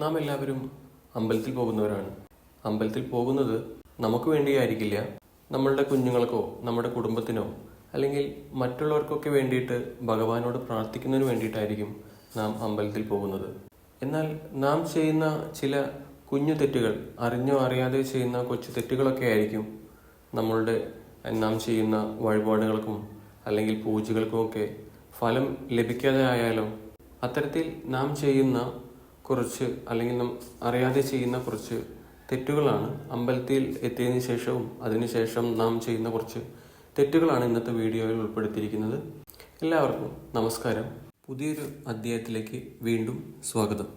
നാം എല്ലാവരും അമ്പലത്തിൽ പോകുന്നവരാണ്. അമ്പലത്തിൽ പോകുന്നത് നമുക്ക് വേണ്ടിയായിരിക്കില്ല. നമ്മളുടെ കുഞ്ഞുങ്ങൾക്കോ നമ്മുടെ കുടുംബത്തിനോ അല്ലെങ്കിൽ മറ്റുള്ളവർക്കൊക്കെ വേണ്ടിയിട്ട് ഭഗവാനോട് പ്രാർത്ഥിക്കുന്നതിന് വേണ്ടിയിട്ടായിരിക്കും നാം അമ്പലത്തിൽ പോകുന്നത്. എന്നാൽ നാം ചെയ്യുന്ന ചില കുഞ്ഞു തെറ്റുകൾ അറിഞ്ഞോ അറിയാതെ ചെയ്യുന്ന കൊച്ചു തെറ്റുകളൊക്കെ ആയിരിക്കും നമ്മളുടെ നാം ചെയ്യുന്ന വഴിപാടുകൾക്കും അല്ലെങ്കിൽ പൂജകൾക്കും ഒക്കെ ഫലം ലഭിക്കാതെ ആയാലോ അത്തരത്തിൽ നാം ചെയ്യുന്ന കുറച്ച് അല്ലെങ്കിൽ അറിയാതെ ചെയ്യുന്ന കുറച്ച് തെറ്റുകളാണ് അമ്പലത്തിൽ എത്തിയതിന് ശേഷവും അതിനുശേഷം നാം ചെയ്യുന്ന കുറച്ച് തെറ്റുകളാണ് ഇന്നത്തെ വീഡിയോയിൽ ഉൾപ്പെടുത്തിയിരിക്കുന്നത്. എല്ലാവർക്കും നമസ്കാരം. പുതിയൊരു അധ്യായത്തിലേക്ക് വീണ്ടും സ്വാഗതം.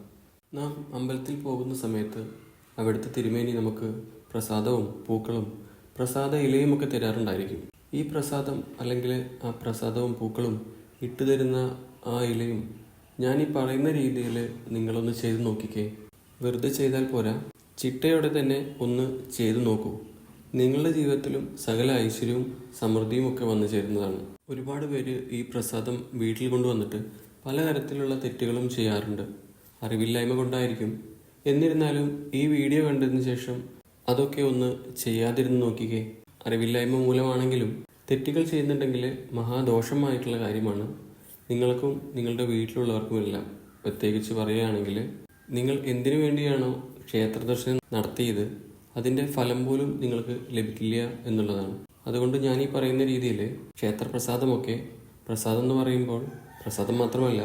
നാം അമ്പലത്തിൽ പോകുന്ന സമയത്ത് അവിടുത്തെ തിരുമേനി നമുക്ക് പ്രസാദവും പൂക്കളും പ്രസാദ ഇലയുമൊക്കെ തരാറുണ്ടായിരിക്കും. ഈ പ്രസാദം അല്ലെങ്കിൽ ആ പ്രസാദവും പൂക്കളും ഇട്ടുതരുന്ന ആ ഇലയും ഞാൻ ഈ പറയുന്ന രീതിയിൽ നിങ്ങളൊന്ന് ചെയ്തു നോക്കിക്കേ. വെറുതെ ചെയ്താൽ പോരാ. ചിട്ടയോടെ തന്നെ ഒന്ന് ചെയ്തു നോക്കൂ. നിങ്ങളുടെ ജീവിതത്തിലും സകല ഐശ്വര്യവും സമൃദ്ധിയും ഒക്കെ വന്നു ചേരുന്നതാണ്. ഒരുപാട് പേര് ഈ പ്രസാദം വീട്ടിൽ കൊണ്ടുവന്നിട്ട് പലതരത്തിലുള്ള തെറ്റുകളും ചെയ്യാറുണ്ട്. അറിവില്ലായ്മ കൊണ്ടായിരിക്കും. എന്നിരുന്നാലും ഈ വീഡിയോ കണ്ടതിന് ശേഷം അതൊക്കെ ഒന്ന് ചെയ്യാതിരുന്ന് നോക്കിക്കേ. അറിവില്ലായ്മ മൂലമാണെങ്കിലും തെറ്റുകൾ ചെയ്യുന്നുണ്ടെങ്കിൽ മഹാദോഷമായിട്ടുള്ള കാര്യമാണ് നിങ്ങൾക്കും നിങ്ങളുടെ വീട്ടിലുള്ളവർക്കും വീട്ടിലുള്ളവർക്കുമെല്ലാം പ്രത്യേകിച്ച് പറയുകയാണെങ്കിൽ നിങ്ങൾ എന്തിനു വേണ്ടിയാണോ ക്ഷേത്ര ദർശനം നടത്തിയത് അതിന്റെ ഫലം പോലും നിങ്ങൾക്ക് ലഭിക്കില്ല എന്നുള്ളതാണ്. അതുകൊണ്ട് ഞാൻ ഈ പറയുന്ന രീതിയിൽ ക്ഷേത്രപ്രസാദമൊക്കെ പ്രസാദം എന്ന് പറയുമ്പോൾ പ്രസാദം മാത്രമല്ല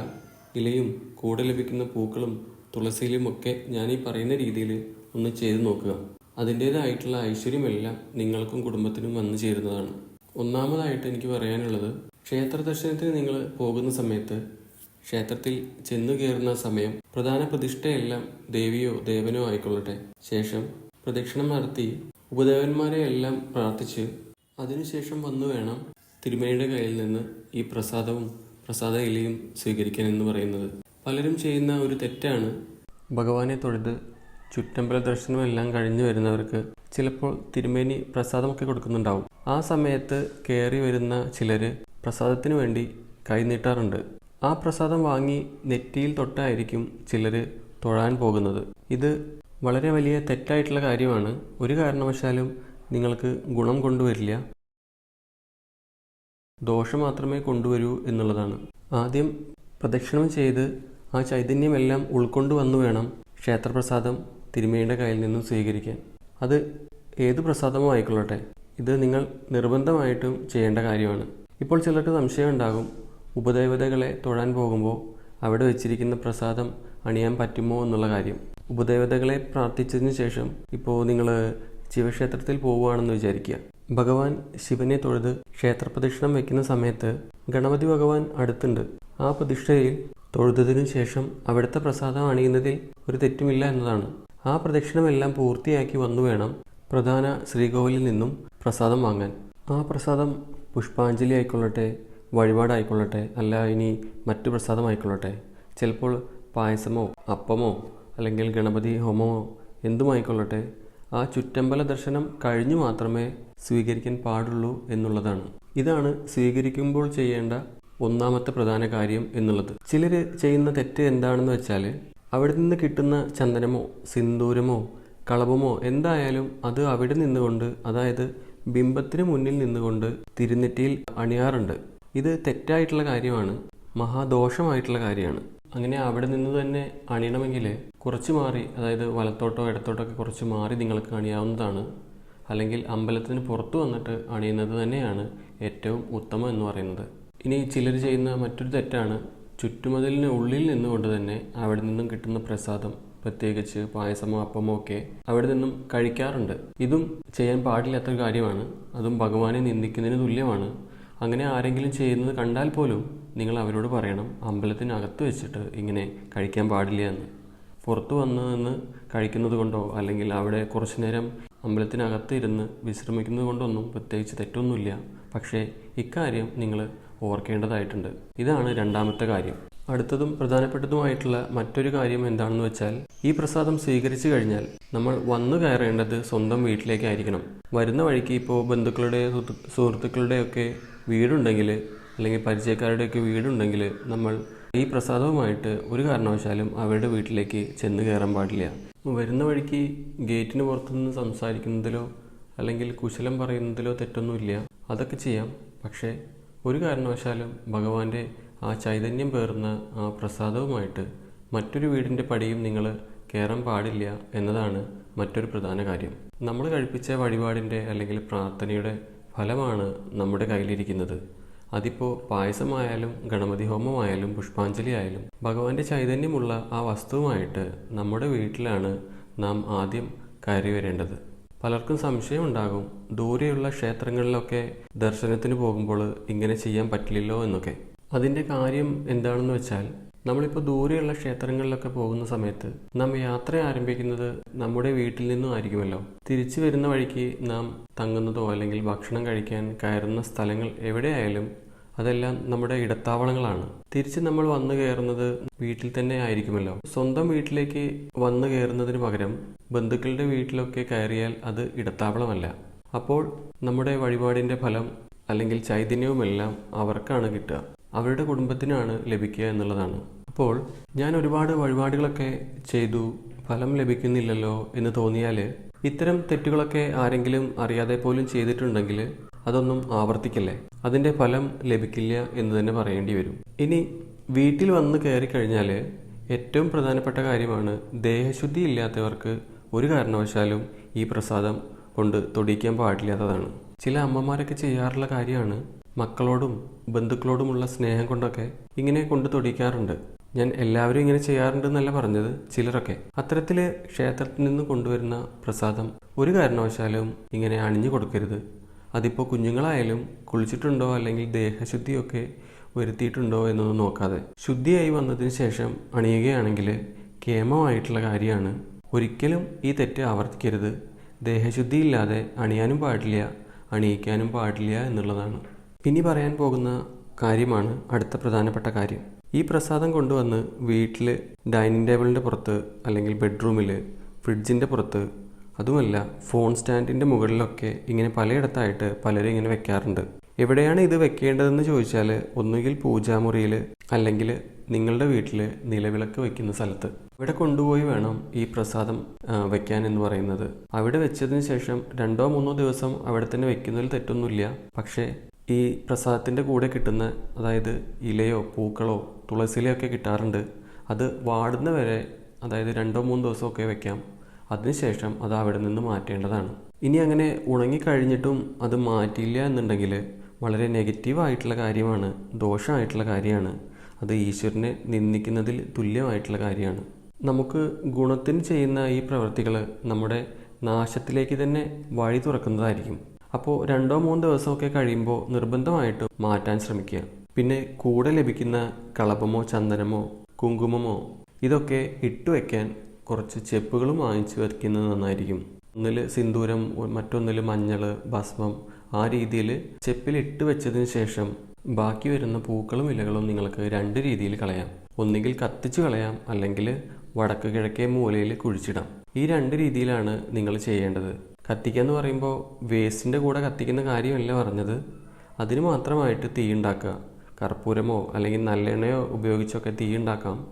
ഇലയും കൂടെ ലഭിക്കുന്ന പൂക്കളും തുളസിയിലും ഒക്കെ ഞാൻ ഈ പറയുന്ന രീതിയിൽ ഒന്ന് ചെയ്തു നോക്കുക. അതിന്റേതായിട്ടുള്ള ഐശ്വര്യമെല്ലാം നിങ്ങൾക്കും കുടുംബത്തിനും വന്നു ചേരുന്നതാണ്. ഒന്നാമതായിട്ട് എനിക്ക് പറയാനുള്ളത് ക്ഷേത്ര ദർശനത്തിന് നിങ്ങൾ പോകുന്ന സമയത്ത് ക്ഷേത്രത്തിൽ ചെന്നു കയറുന്ന സമയം പ്രധാന പ്രതിഷ്ഠയെല്ലാം ദേവിയോ ദേവനോ ആയിക്കൊള്ളട്ടെ. ശേഷം പ്രദക്ഷിണം നടത്തി ഉപദേവന്മാരെ എല്ലാം പ്രാർത്ഥിച്ച് അതിനുശേഷം വന്നു വേണം തിരുമേനിയുടെ കയ്യിൽ നിന്ന് ഈ പ്രസാദവും പ്രസാദ ഇലയും സ്വീകരിക്കാൻ എന്ന് പറയുന്നത്. പലരും ചെയ്യുന്ന ഒരു തെറ്റാണ്. ഭഗവാനെ തൊഴുത് ചുറ്റമ്പല ദർശനം എല്ലാം കഴിഞ്ഞു വരുന്നവർക്ക് ചിലപ്പോൾ തിരുമേനി പ്രസാദമൊക്കെ കൊടുക്കുന്നുണ്ടാവും. ആ സമയത്ത് കയറി വരുന്ന ചിലര് പ്രസാദത്തിന് വേണ്ടി കൈനീട്ടാറുണ്ട് ആ പ്രസാദം വാങ്ങി നെറ്റിയിൽ തൊട്ടായിരിക്കും ചിലർ തൊഴാൻ പോകുന്നത്. ഇത് വളരെ വലിയ തെറ്റായിട്ടുള്ള കാര്യമാണ്. ഒരു കാരണവശാലും നിങ്ങൾക്ക് ഗുണം കൊണ്ടുവരില്ല. ദോഷം മാത്രമേ കൊണ്ടുവരൂ എന്നുള്ളതാണ്. ആദ്യം പ്രദക്ഷിണം ചെയ്ത് ആ ചൈതന്യമെല്ലാം ഉൾക്കൊണ്ടു വന്നു വേണം ക്ഷേത്രപ്രസാദം തിരുമേനിയുടെ കയ്യിൽ നിന്നും സ്വീകരിക്കാൻ. അത് ഏത് പ്രസാദമോ ആയിക്കൊള്ളട്ടെ. ഇത് നിങ്ങൾ നിർബന്ധമായിട്ടും ചെയ്യേണ്ട കാര്യമാണ്. ഇപ്പോൾ ചിലർക്ക് സംശയം ഉണ്ടാകും. ഉപദേവതകളെ തൊഴാൻ പോകുമ്പോൾ അവിടെ വെച്ചിരിക്കുന്ന പ്രസാദം അണിയാൻ പറ്റുമോ എന്നുള്ള കാര്യം. ഉപദേവതകളെ പ്രാർത്ഥിച്ചതിന് ശേഷം ഇപ്പോൾ നിങ്ങൾ ശിവക്ഷേത്രത്തിൽ പോവുകയാണെന്ന് വിചാരിക്കുക. ഭഗവാൻ ശിവനെ തൊഴുത് ക്ഷേത്രപ്രദക്ഷിണം വെക്കുന്ന സമയത്ത് ഗണപതി ഭഗവാൻ അടുത്തുണ്ട്. ആ പ്രതിഷ്ഠയിൽ തൊഴുതതിനു ശേഷം അവിടുത്തെ പ്രസാദം അണിയുന്നതിൽ ഒരു തെറ്റുമില്ല എന്നതാണ്. ആ പ്രദക്ഷിണമെല്ലാം പൂർത്തിയാക്കി വന്നു വേണം പ്രധാന ശ്രീകോവിലിൽ നിന്നും പ്രസാദം വാങ്ങാൻ. ആ പ്രസാദം പുഷ്പാഞ്ജലി ആയിക്കൊള്ളട്ടെ വഴിപാടായിക്കൊള്ളട്ടെ അല്ല ഇനി മറ്റു പ്രസാദമായിക്കൊള്ളട്ടെ. ചിലപ്പോൾ പായസമോ അപ്പമോ അല്ലെങ്കിൽ ഗണപതി ഹോമമോ എന്തുമായിക്കൊള്ളട്ടെ. ആ ചുറ്റമ്പല ദർശനം കഴിഞ്ഞു മാത്രമേ സ്വീകരിക്കാൻ പാടുള്ളൂ എന്നുള്ളതാണ്. ഇതാണ് സ്വീകരിക്കുമ്പോൾ ചെയ്യേണ്ട ഒന്നാമത്തെ പ്രധാന കാര്യം എന്നുള്ളത്. ചിലർ ചെയ്യുന്ന തെറ്റ് എന്താണെന്ന് വെച്ചാൽ അവിടെ നിന്ന് കിട്ടുന്ന ചന്ദനമോ സിന്ദൂരമോ കളഭമോ എന്തായാലും അത് അവിടെ നിന്നുകൊണ്ട് അതായത് ബിംബത്തിന് മുന്നിൽ നിന്നുകൊണ്ട് തിരുനെറ്റിയിൽ അണിയാറുണ്ട്. ഇത് തെറ്റായിട്ടുള്ള കാര്യമാണ്. മഹാദോഷമായിട്ടുള്ള കാര്യമാണ്. അങ്ങനെ അവിടെ നിന്ന് തന്നെ അണിയണമെങ്കിൽ കുറച്ച് മാറി അതായത് വലത്തോട്ടോ ഇടത്തോട്ടോ ഒക്കെ കുറച്ച് മാറി നിങ്ങൾക്ക് അണിയാവുന്നതാണ്. അല്ലെങ്കിൽ അമ്പലത്തിന് പുറത്തു വന്നിട്ട് അണിയുന്നത് തന്നെയാണ് ഏറ്റവും ഉത്തമം എന്ന് പറയുന്നത്. ഇനി ചിലർ ചെയ്യുന്ന മറ്റൊരു തെറ്റാണ്. ചുറ്റുമതിലിന് ഉള്ളിൽ നിന്നുകൊണ്ട് തന്നെ അവിടെ നിന്നും കിട്ടുന്ന പ്രസാദം. പ്രത്യേകിച്ച് പായസമോ അപ്പമോ ഒക്കെ അവിടെ നിന്നും കഴിക്കാറുണ്ട്. ഇതും ചെയ്യാൻ പാടില്ലാത്തൊരു കാര്യമാണ്. അതും ഭഗവാനെ നിന്ദിക്കുന്നതിന് തുല്യമാണ്. അങ്ങനെ ആരെങ്കിലും ചെയ്യുന്നത് കണ്ടാൽ പോലും നിങ്ങൾ അവരോട് പറയണം അമ്പലത്തിനകത്ത് വെച്ചിട്ട് ഇങ്ങനെ കഴിക്കാൻ പാടില്ല എന്ന്. പുറത്തു വന്ന് നിന്ന് കഴിക്കുന്നത് കൊണ്ടോ അല്ലെങ്കിൽ അവിടെ കുറച്ചു നേരം അമ്പലത്തിനകത്ത് ഇരുന്ന് വിശ്രമിക്കുന്നത് കൊണ്ടൊന്നും പ്രത്യേകിച്ച് തെറ്റൊന്നുമില്ല. പക്ഷേ ഇക്കാര്യം നിങ്ങൾ ഓർക്കേണ്ടതായിട്ടുണ്ട്. ഇതാണ് രണ്ടാമത്തെ കാര്യം. അടുത്തതും പ്രധാനപ്പെട്ടതുമായിട്ടുള്ള മറ്റൊരു കാര്യം എന്താണെന്ന് വെച്ചാൽ ഈ പ്രസാദം സ്വീകരിച്ചു കഴിഞ്ഞാൽ നമ്മൾ വന്നു കയറേണ്ടത് സ്വന്തം വീട്ടിലേക്കായിരിക്കണം. വരുന്ന വഴിക്ക് ഇപ്പോൾ ബന്ധുക്കളുടെ സുഹൃത്തുക്കളുടെയൊക്കെ വീടുണ്ടെങ്കിൽ അല്ലെങ്കിൽ പരിചയക്കാരുടെയൊക്കെ വീടുണ്ടെങ്കിൽ നമ്മൾ ഈ പ്രസാദവുമായിട്ട് ഒരു കാരണവശാലും അവരുടെ വീട്ടിലേക്ക് ചെന്ന് കയറാൻ പാടില്ല. വരുന്ന വഴിക്ക് ഗേറ്റിന് പുറത്തുനിന്ന് സംസാരിക്കുന്നതിലോ അല്ലെങ്കിൽ കുശലം പറയുന്നതിലോ തെറ്റൊന്നുമില്ല. അതൊക്കെ ചെയ്യാം. പക്ഷേ ഒരു കാരണവശാലും ഭഗവാന്റെ ആ ചൈതന്യം പേർന്ന ആ പ്രസാദവുമായിട്ട് മറ്റൊരു വീടിന്റെ പടിയും നിങ്ങൾ കയറാൻ പാടില്ല എന്നതാണ് മറ്റൊരു പ്രധാന കാര്യം. നമ്മൾ കഴിപ്പിച്ച വഴിപാടിന്റെ അല്ലെങ്കിൽ പ്രാർത്ഥനയുടെ ഫലമാണ് നമ്മുടെ കയ്യിലിരിക്കുന്നത്. അതിപ്പോൾ പായസമായാലും ഗണപതി ഹോമമായാലും പുഷ്പാഞ്ജലി ആയാലും ഭഗവാന്റെ ചൈതന്യമുള്ള ആ വസ്തുവുമായിട്ട് നമ്മുടെ വീട്ടിലാണ് നാം ആദ്യം കയറി വരേണ്ടത്. പലർക്കും സംശയം ഉണ്ടാകും ദൂരെയുള്ള ക്ഷേത്രങ്ങളിലൊക്കെ ദർശനത്തിന് പോകുമ്പോൾ ഇങ്ങനെ ചെയ്യാൻ പറ്റില്ലല്ലോ എന്നൊക്കെ. അതിന്റെ കാര്യം എന്താണെന്ന് വെച്ചാൽ നമ്മളിപ്പോൾ ദൂരെയുള്ള ക്ഷേത്രങ്ങളിലൊക്കെ പോകുന്ന സമയത്ത് നാം യാത്ര ആരംഭിക്കുന്നത് നമ്മുടെ വീട്ടിൽ നിന്നും ആയിരിക്കുമല്ലോ. തിരിച്ചു വരുന്ന വഴിക്ക് നാം തങ്ങുന്നതോ അല്ലെങ്കിൽ ഭക്ഷണം കഴിക്കാൻ കയറുന്ന സ്ഥലങ്ങൾ എവിടെയായാലും അതെല്ലാം നമ്മുടെ ഇടത്താവളങ്ങളാണ്. തിരിച്ച് നമ്മൾ വന്നു കയറുന്നത് വീട്ടിൽ തന്നെ ആയിരിക്കുമല്ലോ. സ്വന്തം വീട്ടിലേക്ക് വന്നു കയറുന്നതിന് പകരം ബന്ധുക്കളുടെ വീട്ടിലൊക്കെ കയറിയാൽ അത് ഇടത്താവളമല്ല. അപ്പോൾ നമ്മുടെ വഴിപാടിന്റെ ഫലം അല്ലെങ്കിൽ ചൈതന്യവുമെല്ലാം അവർക്കാണ് കിട്ടുക. അവരുടെ കുടുംബത്തിനാണ് ലഭിക്കുക എന്നുള്ളതാണ്. അപ്പോൾ ഞാൻ ഒരുപാട് വഴിപാടുകളൊക്കെ ചെയ്തു. ഫലം ലഭിക്കുന്നില്ലല്ലോ എന്ന് തോന്നിയാൽ ഇത്തരം തെറ്റുകളൊക്കെ ആരെങ്കിലും അറിയാതെ പോലും ചെയ്തിട്ടുണ്ടെങ്കിൽ അതൊന്നും ആവർത്തിക്കല്ലേ? അതിന്റെ ഫലം ലഭിക്കില്ല എന്ന് തന്നെ പറയേണ്ടി വരും. ഇനി വീട്ടിൽ വന്ന് കയറി കഴിഞ്ഞാൽ ഏറ്റവും പ്രധാനപ്പെട്ട കാര്യമാണ് ദേഹശുദ്ധി ഇല്ലാത്തവർക്ക് ഒരു കാരണവശാലും ഈ പ്രസാദം കൊണ്ട് തൊടിക്കാൻ പാടില്ലാത്തതാണ്. ചില അമ്മമാരൊക്കെ ചെയ്യാറുള്ള കാര്യമാണ് മക്കളോടും ബന്ധുക്കളോടുമുള്ള സ്നേഹം കൊണ്ടൊക്കെ ഇങ്ങനെ കൊണ്ട് തൊടിക്കാറുണ്ട്. ഞാൻ എല്ലാവരും ഇങ്ങനെ ചെയ്യാറുണ്ട് എന്നല്ല പറഞ്ഞത് ചിലരൊക്കെ. അത്തരത്തിൽ ക്ഷേത്രത്തിൽ നിന്ന് കൊണ്ടുവരുന്ന പ്രസാദം ഒരു കാരണവശാലും ഇങ്ങനെ അണിഞ്ഞു കൊടുക്കരുത്. അതിപ്പോൾ കുഞ്ഞുങ്ങളായാലും കുളിച്ചിട്ടുണ്ടോ അല്ലെങ്കിൽ ദേഹശുദ്ധിയൊക്കെ വരുത്തിയിട്ടുണ്ടോ എന്നൊന്നും നോക്കാതെ ശുദ്ധിയായി വന്നതിന് ശേഷം അണിയുകയാണെങ്കിൽ കേമമായിട്ടുള്ള കാര്യമാണ്. ഒരിക്കലും ഈ തെറ്റ് ആവർത്തിക്കരുത്. ദേഹശുദ്ധിയില്ലാതെ അണിയാനും പാടില്ല അണിയിക്കാനും പാടില്ല എന്നുള്ളതാണ്. ഇനി പറയാൻ പോകുന്ന കാര്യമാണ് അടുത്ത പ്രധാനപ്പെട്ട കാര്യം. ഈ പ്രസാദം കൊണ്ടുവന്ന് വീട്ടിൽ ഡൈനിങ് ടേബിളിന്റെ പുറത്ത് അല്ലെങ്കിൽ ബെഡ്റൂമിൽ ഫ്രിഡ്ജിന്റെ പുറത്ത് അതുമല്ല ഫോൺ സ്റ്റാൻഡിന്റെ മുകളിലൊക്കെ ഇങ്ങനെ പലയിടത്തായിട്ട് പലരും ഇങ്ങനെ വെക്കാറുണ്ട്. എവിടെയാണ് ഇത് വെക്കേണ്ടതെന്ന് ചോദിച്ചാൽ ഒന്നുകിൽ പൂജാമുറിയിൽ അല്ലെങ്കിൽ നിങ്ങളുടെ വീട്ടിൽ നിലവിളക്ക് വയ്ക്കുന്ന സ്ഥലത്ത്. ഇവിടെ കൊണ്ടുപോയി വേണം ഈ പ്രസാദം വെക്കാൻ എന്ന് പറയുന്നത്. അവിടെ വെച്ചതിന് ശേഷം രണ്ടോ മൂന്നോ ദിവസം അവിടെ തന്നെ വെക്കുന്നതിൽ തെറ്റൊന്നുമില്ല. പക്ഷേ ഈ പ്രസാദത്തിന്റെ കൂടെ കിട്ടുന്ന അതായത് ഇലയോ പൂക്കളോ തുളസിലയൊക്കെ കിട്ടാറുണ്ട് അത് വാടുന്ന വരെ അതായത് രണ്ടോ മൂന്നോ ദിവസമൊക്കെ വെക്കാം. അതിനുശേഷം അത് അവിടെ നിന്ന് മാറ്റേണ്ടതാണ്. ഇനി അങ്ങനെ ഉണങ്ങിക്കഴിഞ്ഞിട്ടും അത് മാറ്റിയില്ല എന്നുണ്ടെങ്കിൽ വളരെ നെഗറ്റീവായിട്ടുള്ള കാര്യമാണ് ദോഷമായിട്ടുള്ള കാര്യമാണ്. അത് ഈശ്വരനെ നിന്ദിക്കുന്നതിൽ തുല്യമായിട്ടുള്ള കാര്യമാണ്. നമുക്ക് ഗുണത്തിന് ചെയ്യുന്ന ഈ പ്രവൃത്തികൾ നമ്മുടെ നാശത്തിലേക്ക് തന്നെ വഴി തുറക്കുന്നതായിരിക്കും. അപ്പോൾ രണ്ടോ മൂന്നോ ദിവസമൊക്കെ കഴിയുമ്പോൾ നിർബന്ധമായിട്ടും മാറ്റാൻ ശ്രമിക്കുക. പിന്നെ കൂടെ ലഭിക്കുന്ന കളപമോ ചന്ദനമോ കുങ്കുമമോ ഇതൊക്കെ ഇട്ട് വെക്കാൻ കുറച്ച് ചെപ്പുകളും വാങ്ങിച്ച് വയ്ക്കുന്നത് നന്നായിരിക്കും. ഒന്നിൽ സിന്ദൂരം മറ്റൊന്നിൽ മഞ്ഞൾ ഭസ്മം ആ രീതിയിൽ ചെപ്പിൽ ഇട്ട് വെച്ചതിന് ശേഷം ബാക്കി വരുന്ന പൂക്കളും ഇലകളും നിങ്ങൾക്ക് രണ്ട് രീതിയിൽ കളയാം. ഒന്നുകിൽ കത്തിച്ചു കളയാം അല്ലെങ്കിൽ വടക്ക് കിഴക്കേ മൂലയിൽ കുഴിച്ചിടാം. ഈ രണ്ട് രീതിയിലാണ് നിങ്ങൾ ചെയ്യേണ്ടത്. കത്തിക്കുക എന്ന് പറയുമ്പോൾ വേസ്റ്റിന്റെ കൂടെ കത്തിക്കുന്ന കാര്യമല്ല പറഞ്ഞത്. അതിന് മാത്രമായിട്ട് തീ ഉണ്ടാക്കുക. കർപ്പൂരമോ അല്ലെങ്കിൽ നല്ലെണ്ണയോ ഉപയോഗിച്ചൊക്കെ തീ ഉണ്ടാക്കാം.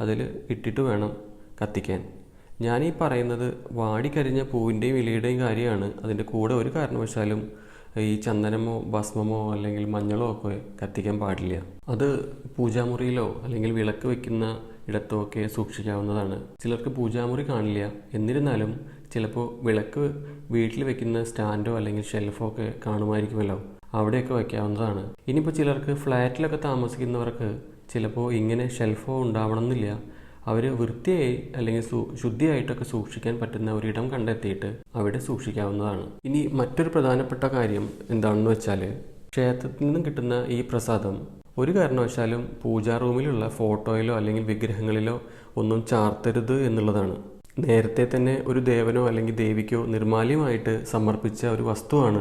അതിൽ ഇട്ടിട്ട് വേണം കത്തിക്കാൻ. ഞാൻ ഈ പറയുന്നത് വാടിക്കരിഞ്ഞ പൂവിന്റെയും ഇലയുടെയും കാര്യമാണ്. അതിന്റെ കൂടെ ഒരു കാരണവശാലും ഈ ചന്ദനമോ ഭസ്മമോ അല്ലെങ്കിൽ മഞ്ഞളോ ഒക്കെ കത്തിക്കാൻ പാടില്ല. അത് പൂജാമുറിയിലോ അല്ലെങ്കിൽ വിളക്ക് വെക്കുന്ന ഇടത്തോ ഒക്കെ സൂക്ഷിക്കാവുന്നതാണ്. ചിലർക്ക് പൂജാമുറി കാണില്ല. എന്നിരുന്നാലും ചിലപ്പോൾ വിളക്ക് വീട്ടിൽ വെക്കുന്ന സ്റ്റാൻഡോ അല്ലെങ്കിൽ ഷെൽഫോ ഒക്കെ കാണുമായിരിക്കുമല്ലോ. അവിടെയൊക്കെ വയ്ക്കാവുന്നതാണ് ഇനിയിപ്പോൾ ചിലർക്ക് ഫ്ലാറ്റിലൊക്കെ താമസിക്കുന്നവർക്ക് ചിലപ്പോൾ ഇങ്ങനെ ഷെൽഫോ ഉണ്ടാവണമെന്നില്ല. അവർ വൃത്തിയായി അല്ലെങ്കിൽ ശുദ്ധിയായിട്ടൊക്കെ സൂക്ഷിക്കാൻ പറ്റുന്ന ഒരിടം കണ്ടെത്തിയിട്ട് അവിടെ സൂക്ഷിക്കാവുന്നതാണ്. ഇനി മറ്റൊരു പ്രധാനപ്പെട്ട കാര്യം എന്താണെന്ന് വെച്ചാൽ ക്ഷേത്രത്തിൽ നിന്നും കിട്ടുന്ന ഈ പ്രസാദം ഒരു കാരണവശാലും പൂജാ റൂമിലുള്ള ഫോട്ടോയിലോ അല്ലെങ്കിൽ വിഗ്രഹങ്ങളിലോ ഒന്നും ചാർത്തരുത് എന്നുള്ളതാണ്. നേരത്തെ തന്നെ ഒരു ദേവനോ അല്ലെങ്കിൽ ദേവിക്കോ നിർമാല്യമായിട്ട് സമർപ്പിച്ച ഒരു വസ്തുവാണ്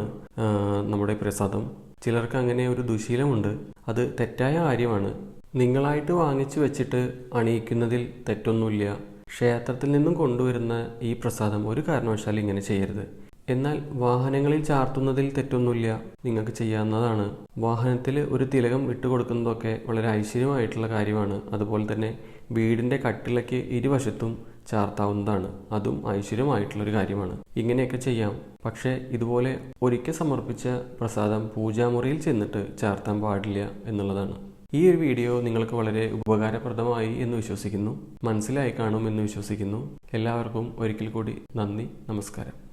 നമ്മുടെ പ്രസാദം. ചിലർക്ക് അങ്ങനെ ഒരു ദുശീലമുണ്ട്. അത് തെറ്റായ കാര്യമാണ്. നിങ്ങളായിട്ട് വാങ്ങിച്ചു വെച്ചിട്ട് അണിയിക്കുന്നതിൽ തെറ്റൊന്നുമില്ല. ക്ഷേത്രത്തിൽ നിന്നും കൊണ്ടുവരുന്ന ഈ പ്രസാദം ഒരു കാരണവശാലും ഇങ്ങനെ ചെയ്യരുത്. എന്നാൽ വാഹനങ്ങളിൽ ചാർത്തുന്നതിൽ തെറ്റൊന്നുമില്ല. നിങ്ങൾക്ക് ചെയ്യാവുന്നതാണ്. വാഹനത്തിൽ ഒരു തിലകം ഇട്ടുകൊടുക്കുന്നതൊക്കെ വളരെ ഐശ്വര്യമായിട്ടുള്ള കാര്യമാണ്. അതുപോലെ തന്നെ വീടിന്റെ കട്ടിളയ്ക്ക് ഇരുവശത്തും ചാർത്താവുന്നതാണ്. അതും ഐശ്വര്യമായിട്ടുള്ളൊരു കാര്യമാണ്. ഇങ്ങനെയൊക്കെ ചെയ്യാം. പക്ഷേ ഇതുപോലെ ഒരിക്കൽ സമർപ്പിച്ച പ്രസാദം പൂജാമുറിയിൽ ചെന്നിട്ട് ചാർത്താൻ പാടില്ല എന്നുള്ളതാണ്. ഈ ഒരു വീഡിയോ നിങ്ങൾക്ക് വളരെ ഉപകാരപ്രദമായി എന്ന് വിശ്വസിക്കുന്നു. മനസ്സിലായി കാണും എന്ന് വിശ്വസിക്കുന്നു. എല്ലാവർക്കും ഒരിക്കൽ കൂടി നന്ദി നമസ്കാരം.